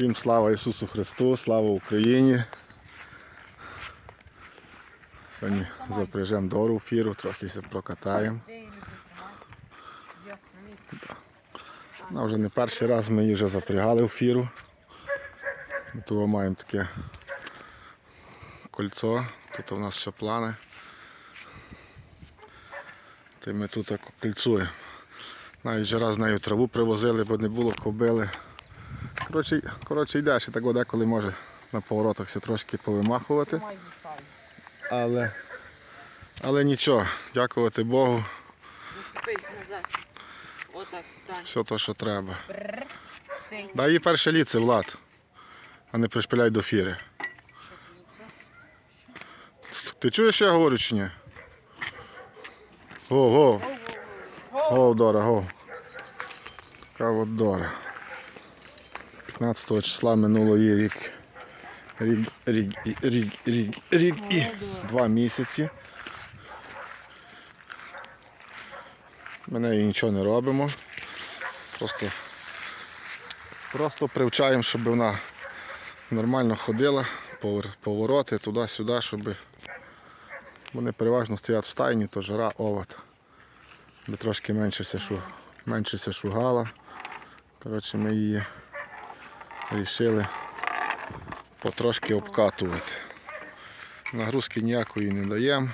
Всім слава Ісусу Христу, слава Україні. Сьогодні запряжемо дору фіру, трохи прокатаємо. Ну, вже не перший раз ми її вже запрягали в фіру. Тут маємо таке кольцо, тут у нас ще плани. Та ми тут кольцуємо. Навіть вже раз нею траву привозили, бо не було кобили. Коротше, коротше йдеш і так деколи може на поворотах все трошки повимахувати. Але, але нічого, дякувати Богу, все те, що треба. Дай їй перше ліце, Влад, а не пришпиляй до фіри. Ти чуєш, що я говорю чи ні? Го, го. Дора, го. Така от Дора. 15 числа минулої рік. Рік, рік, рік, рік, рік і два місяці. Ми неї нічого не робимо. Просто Просто привчаємо, щоб вона нормально ходила, повороти туди-сюди, щоб вони переважно стоять в стайні, то жара, овод. Би трошки менше менше шугала. Коротше, ми її вирішили потрошки обкатувати. Нагрузки ніякої не даємо.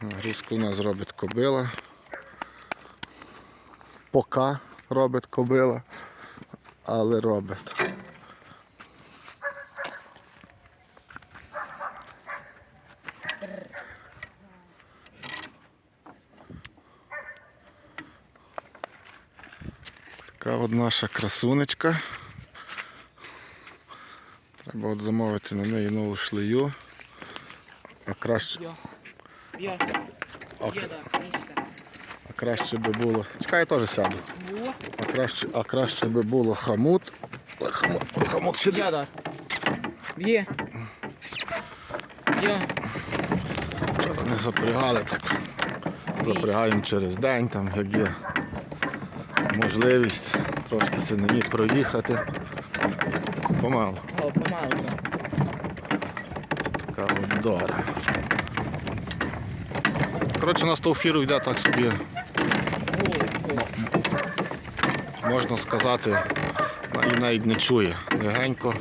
Нагрузку у нас робить кобила. Пока робить кобила, але робить. Така от наша красунечка. Треба от замовити на неї нову шлею. А краще, Йо. Йо. а, а краще би було. Чекай, я теж сяду. А краще, а краще би було хамут. Хамут, хамут ще Йо, так. Є. Йо. Вчора не запрягали, так запрягаємо через день, там як є можливість трошки ній проїхати. Помалу. О, помалу. Така от дора. Коротше, на стовфіру йде так собі, можна сказати, і навіть не чує. Легенько.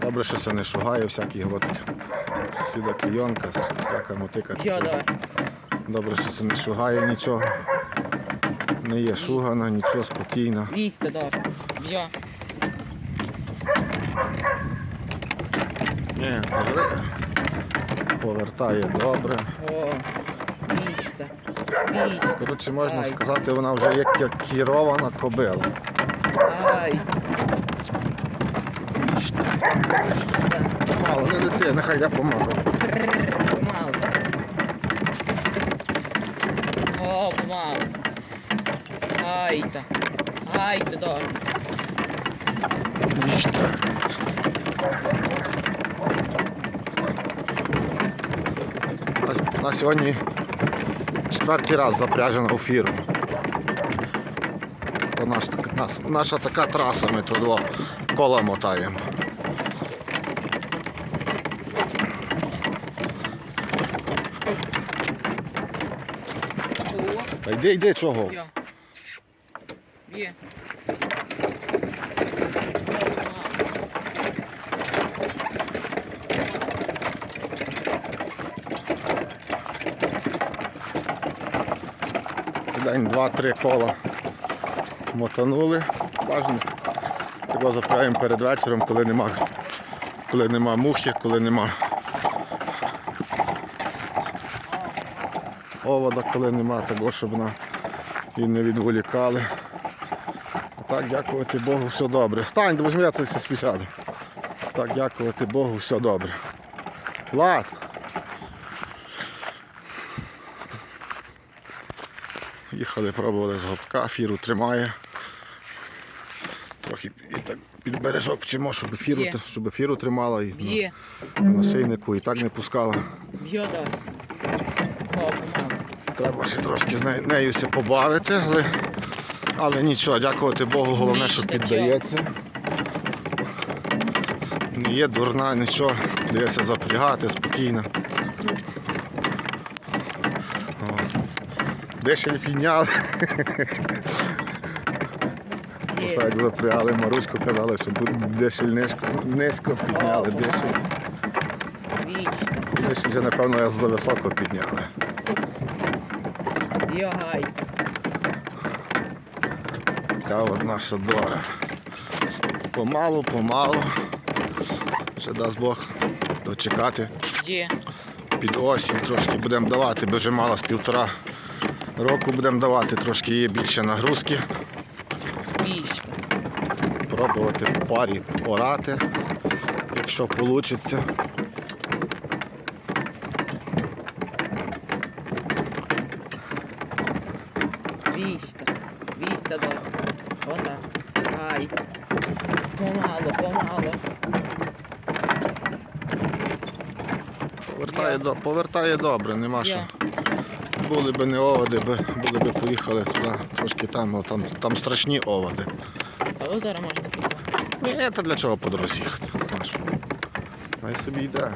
Добре, що це не шугає, всякі от сусіда клійонка, всяка мотика. Йо. Добре, що це не шугає нічого. Не є шугана, нічого спокійно. Вісти, так. Йо. Ні, повертає добре. О. Вішта. Коротше, можна Ай. сказати, вона вже ке- керована кобила. Ай. Мало, не лети, нехай я помогу. Бррр. Помалу. О, помалу. Айта. Айта, так. На, на сьогодні четвертий раз запряжена у фірму. Наш, наша така траса, ми тут кола мотаємо. О. Та йди, йди, чого? Є. День два-три кола мотанули. Бажано. Його заправимо перед вечором, коли нема, коли нема мухи, коли нема овода, коли нема того, щоб вона і не відволікали. А так, дякувати Богу, все добре. Стань, візьми, я це. Так, дякувати Богу, все добре. Влад! Їхали, пробували з гопка, фіру тримає. Трохи і так під бережок вчимо, щоб фіру, щоб фіру тримала і на, на шийнику і так не пускала. Так. Треба ще трошки з нею, нею ся побавити, але, але нічого, дякувати Богу, головне, що піддається. Не є дурна, нічого, дається запрягати спокійно. О. Підняли. Все як запрягали, Маруську казали, що дешель низько, низько підняли, дешель. Вже, напевно, я за високо підняли. Йо, гай. Така от наша дора. Помалу, помалу. Ще дасть Бог дочекати. Є. Під осінь трошки будемо давати, бо вже мало з півтора року будемо давати трошки є більше нагрузки. Вічно. Пробувати в парі орати, якщо вийде. Вічно. Вічно, добре. Отак. Гай. Помало, помало. Повертає, до, повертає добре, нема що. Були б не оводи, були б поїхали туди, трошки там, але там, там страшні оводи. А ось зараз можна піти. Ні, та для чого по дорозі їхати? Хай собі йде.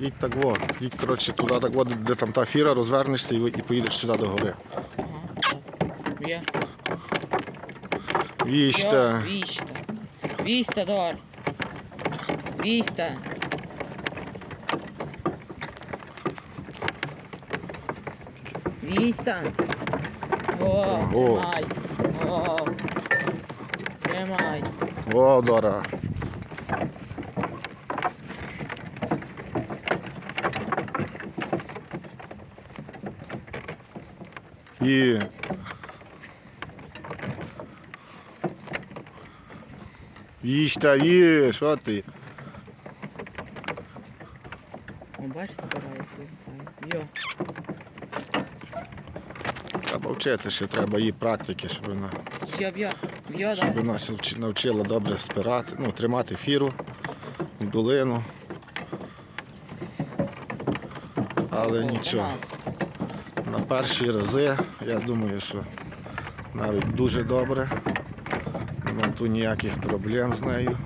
Їдь так во, їдь коротше, туди так во, де там та фіра, розвернешся і, і поїдеш сюди до гори. Є. Вічно. Віста, дор. Віста. Віста. О, тримай. О. Тримай. О, Дора. І. Їжте, їж, що ти? О, бачиш, збирає Йо. Треба вчити ще, треба її практики, щоб вона, Йо, йо. Йо, щоб да. вона вчи- навчила добре спирати, ну, тримати фіру, долину. Але нічого. На перші рази, я думаю, що навіть дуже добре. Нема тут ніяких проблем з нею.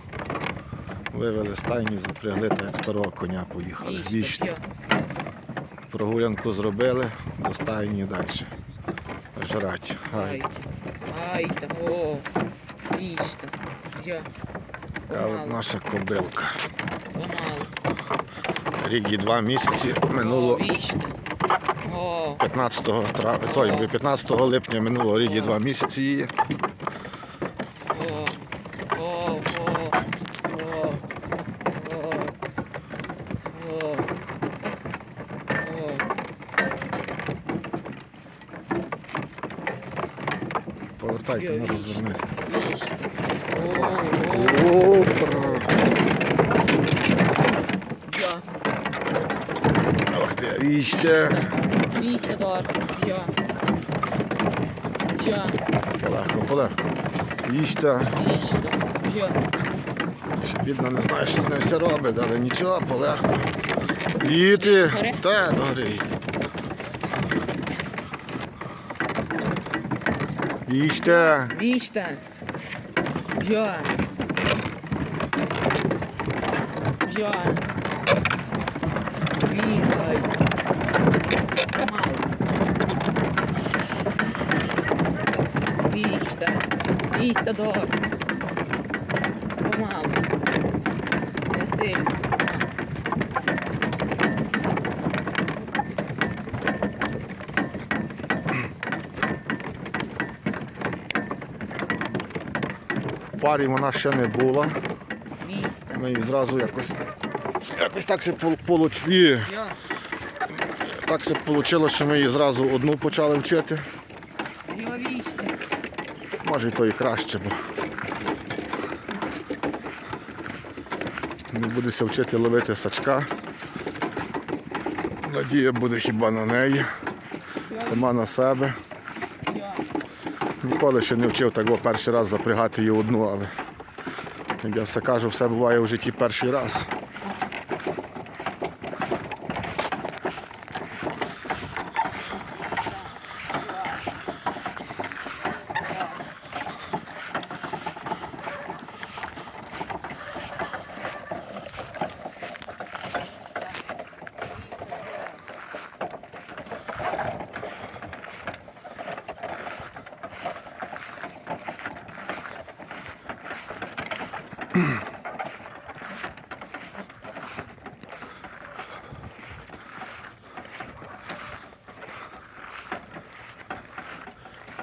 Вивели стайні, запрягли, так як старого коня поїхали. Вічно. Прогулянку зробили, до стайні далі. Жрать. Ай. Ай, та, о. Вічно. Йо. Така от наша кобилка. Рік і два місяці минуло. О. 15 трав... той, 15 липня минуло рік і два місяці її. Повертайте, Вічно. розвернися. Вічно. О, о, Опа. я. Вічте. Вісня, дар. Я. Я. Полегко, полегко. Їжте. Вічно. Я. Ще бідно не знаю, що з нею все робить, але нічого, полегко. Їти. Гори? Та, догори. Їжте. Вічно. Я. Я. Вітай. Мало. Вічта. Вічта дор. Помалу. Не сильно. В парі вона ще не була. Віста. Ми її зразу якось. Якось так вийшло. Я. Так це вийшло, що ми її зразу одну почали вчити. Може і то і краще, бо не будеться вчити ловити сачка. Надія буде хіба на неї, сама на себе. Ніколи ще не вчив так о, перший раз запрягати її одну, але Як я все кажу, все буває в житті перший раз.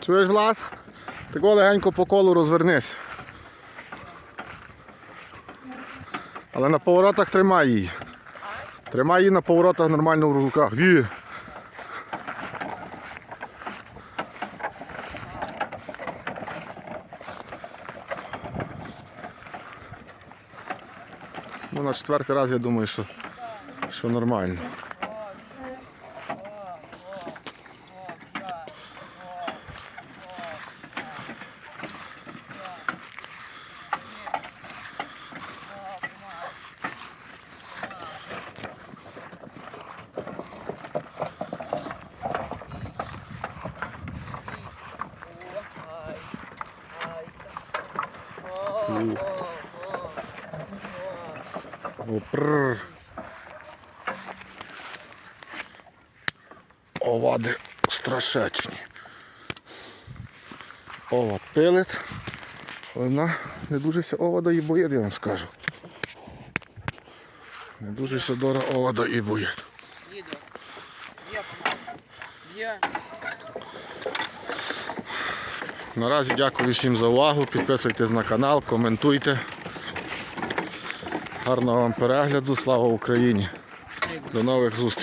Чуєш, Влад? Тако легенько по колу розвернись. Але на поворотах тримай її. Тримай її на поворотах нормально в руках. Ві. Ну, на четвертий раз я думаю, що, що нормально. О, прррр. Овади страшечні. Овад пилить. Але вона не дуже ся овада і боїть, я вам скажу. Не дуже ся дора овада і боїть. Є. Наразі дякую всім за увагу. Підписуйтесь на канал, коментуйте. Гарного вам перегляду. Слава Україні! До нових зустрічей!